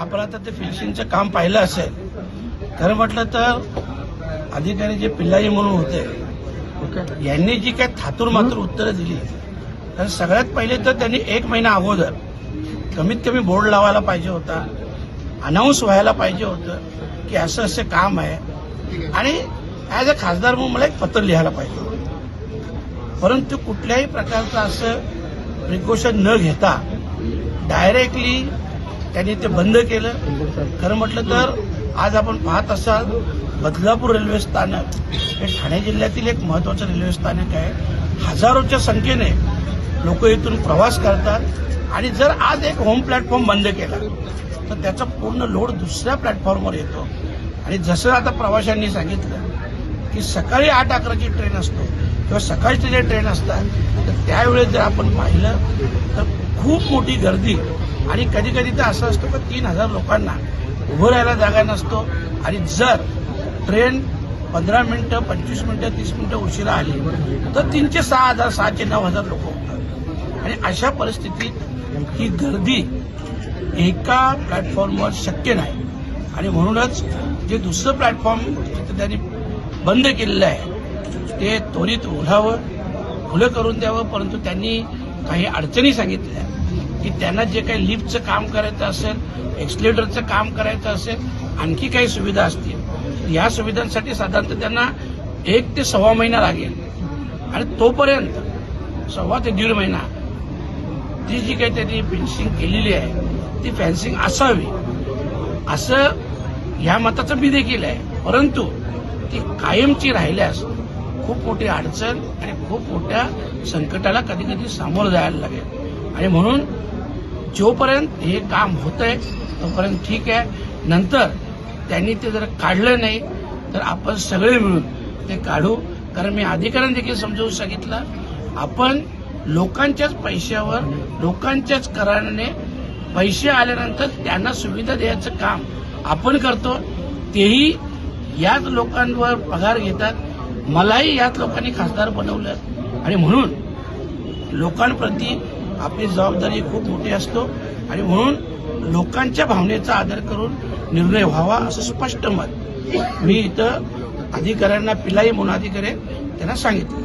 आपण आता ते फिनिशिंगचं काम पाहिलं असेल खरं म्हटलं तर अधिकारी जे पिल्लाई म्हणून होते यांनी जी काय थातूर मात्र उत्तरं दिली. तर सगळ्यात पहिले तर त्यांनी एक महिना अगोदर कमीत कमी बोर्ड लावायला पाहिजे होता अनाऊन्स व्हायला पाहिजे होतं की असं असं काम आहे. आणि ॲज अ खासदार म्हणून मला एक पत्र लिहायला पाहिजे होतं. परंतु कुठल्याही प्रकारचं असं प्रिकॉशन न घेता डायरेक्टली त्यांनी ते बंद केलं. खरं म्हटलं तर आज आपण पाहत असाल बदलापूर रेल्वे स्थानक हे ठाणे जिल्ह्यातील एक महत्वाचं रेल्वे स्थानक आहे. हजारोच्या संख्येने लोक इथून प्रवास करतात आणि जर आज एक होम प्लॅटफॉर्म बंद केला तर त्याचा पूर्ण लोड दुसऱ्या प्लॅटफॉर्मवर येतो. आणि जसं आता प्रवाशांनी सांगितलं की सकाळी आठ अकराची ट्रेन असतो. किंवा सकाळची जे ट्रेन असतात तर त्यावेळेस जर आपण पाहिलं तर खूप मोठी गर्दी. आणि कधी कधी तर असं असतं की तीन हजार लोकांना उभं राहायला जागा नसतो. आणि जर ट्रेन पंधरा मिनिटं पंचवीस मिनिटं तीस मिनिटं उशिरा आली तर तीनशे सहा हजार सहाशे नऊ हजार लोक होतात आणि अशा परिस्थितीत ही गर्दी एका प्लॅटफॉर्मवर शक्य नाही. आणि म्हणूनच जे दुसरं प्लॅटफॉर्म त्यांनी बंद केलेलं आहे ते त्वरित उघडावं खुलं करून द्यावं परंतु त्यांनी काही अडचणी सांगितल्या की त्यांना जे काही लिफ्टचं काम करायचं असेल एक्सलेटरचं काम करायचं असेल आणखी काही सुविधा असतील. या सुविधांसाठी साधारणतः त्यांना एक ते सव्वा महिना लागेल. आणि तोपर्यंत सव्वा ते दीड महिना ती जी काही त्यांनी फेन्सिंग केलेली आहे ती फेन्सिंग असावी. असं ह्या मताचं मी देखील आहे. परंतु ती कायमची राहिल्यास खूप मोठी अडचण आणि खूप मोठ्या संकटाला कधी कधी सामोरं जायला लागेल. आणि म्हणून जोपर्यंत हे काम होत आहे तोपर्यंत ठीक आहे. नंतर त्यांनी ते जर काढलं नाही तर आपण सगळे मिळून ते काढू. कारण मी अधिकाऱ्यांनी देखील समजावून सांगितलं आपण लोकांच्याच पैशावर लोकांच्याच कराने पैसे आल्यानंतर त्यांना सुविधा द्यायचं काम आपण करतो तेही याच लोकांवर पगार घेतात. मलाही याच लोकांनी खासदार बनवलं. आणि म्हणून लोकांप्रती आपली जबाबदारी खूप मोठी असतो. आणि म्हणून लोकांच्या भावनेचा आदर करून निर्णय व्हावा असं स्पष्ट मत मी इथं अधिकाऱ्यांना पिलाई म्हणून अधिकारी त्यांना सांगितलं.